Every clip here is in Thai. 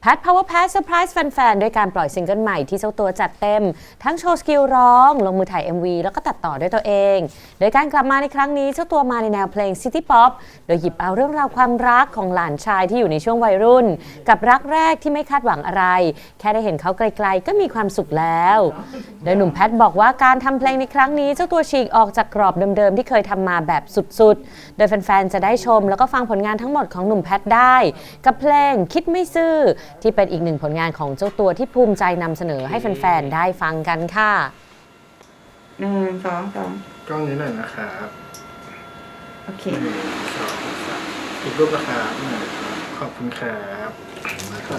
แพท Power Pass เซอร์ไพรส์แฟนๆ ด้วยการปล่อยซิงเกิลใหม่ที่เจ้าตัวจัดเต็ม ทั้งโชว์สกิลร้อง ลงมือถ่าย MV แล้วก็ตัดต่อด้วยตัวเอง โดยการกลับมาในครั้งนี้เจ้าตัวมาในแนวเพลง City Pop โดยหยิบเอาเรื่องราวความรักของหลานชายที่อยู่ในช่วงวัยรุ่น กับรักแรกที่ไม่คาดหวังอะไร แค่ได้เห็นเขาไกลๆ ก็มีความสุขแล้ว โดยหนุ่มแพทบอกว่าการทำเพลงในครั้งนี้เจ้าตัวฉีกออกจากกรอบเดิมๆที่เคยทำมาแบบสุดๆ โดยแฟนๆ จะได้ชม แล้วก็ฟังผลงานทั้งหมดของหนุ่มแพทได้ กับเพลงคิดไม่ซื่อที่เป็นอีกหนึ่งผลงานของเจ้าตัวที่ภูมิใจนำเสนอให้แฟนๆได้ฟังกันค่ะหนึ่งสองสองกล้องนี้หน่อยนะครับโอเคหนึ่งสองสามอีกรูปนะครับหนึ่งครับขอบคุณครับนะครั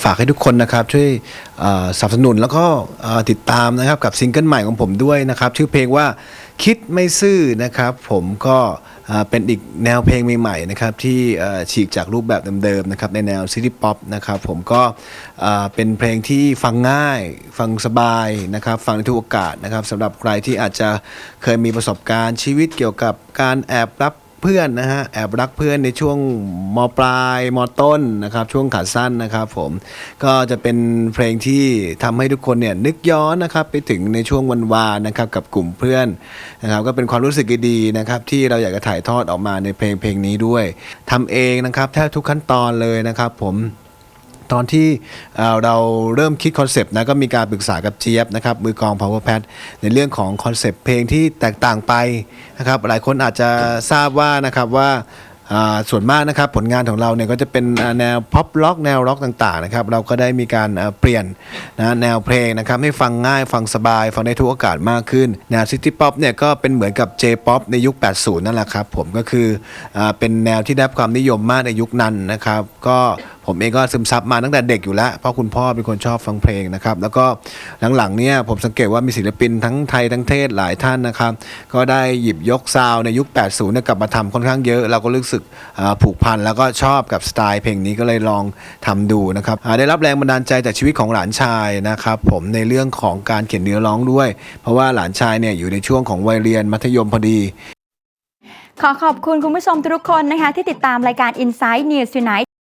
บฝากให้ทุกคนนะครับช่วยสนับสนุนแล้วก็ติดตามนะครับกับซิงเกิลใหม่ของผมด้วยนะครับชื่อเพลงว่าคิดไม่ซื่อนะครับผมก็เป็นอีกแนวเพลงใหม่ๆนะครับที่ฉีกจากรูปแบบเดิมๆนะครับในแนวซิตี้ป๊อปนะครับผมก็เอ่อเป็นเพลงที่ฟังง่าย ฟังสบายนะครับฟังในทุกโอกาสนะครับสำหรับใครที่อาจจะเคยมีประสบการณ์ชีวิตเกี่ยวกับการแอบรับ เพื่อนนะฮะแอบรักเพื่อนในช่วงมปลายมต้นนะครับช่วงขาสั้นนะครับผมก็จะเป็นเพลงที่ทำให้ทุกคนเนี่ยนึกย้อนนะครับไปถึงในช่วงวันวานนะครับกับกลุ่มเพื่อนนะครับก็เป็นความรู้สึกดีๆนะครับที่เราอยากจะถ่ายทอดออกมาในเพลงเพลงนี้ด้วยทำเองนะครับแทบทุกขั้นตอนเลยนะครับผม ตอนที่เราเริ่มคิดคอนเซปต์นะก็มีการปรึกษากับเจี๊ยบนะครับมือกอง power pad ในเรื่องของคอนเซปต์เพลงที่แตกต่างไปนะครับหลายคนอาจจะทราบว่านะครับว่าส่วนมากนะครับผลงานของเราเนี่ยก็จะเป็นแนวพ็อปล็อกแนวร็อกต่างๆนะครับเราก็ได้มีการเปลี่ยนนะแนวเพลงนะครับให้ฟังง่ายฟังสบาย ฟังได้ทุกโอกาสมากขึ้นแนวซิตี้ป๊อปเนี่ยก็เป็นเหมือนกับ J-POP ในยุค 80 นั่นแหละครับผมก็คืออเป็นแนวที่ได้ความนิยมมากในยุคนั้นนะครับก็ ผมเองก็ซึมซับมาตั้งแต่เด็กอยู่แล้ว เพราะคุณพ่อเป็นคนชอบฟังเพลงนะครับ แล้วก็หลังๆเนี่ยผมสังเกตว่ามีศิลปินทั้งไทยทั้งเทศหลายท่านนะครับ ก็ได้หยิบยกซาวในยุค 80เนี่ยกลับมาทำค่อนข้างเยอะ เราก็รู้สึกผูกพันแล้วก็ชอบกับสไตล์เพลงนี้ก็เลยลองทำดูนะครับได้รับแรงบันดาลใจจากชีวิตของหลานชายนะครับผมในเรื่องของการเขียนเนื้อร้องด้วย เพราะว่าหลานชายเนี่ยอยู่ในช่วงของวัยเรียนมัธยมพอดีขอขอบคุณคุณผู้ชมทุกคนนะคะ ที่ติดตามรายการ Inside News Tonight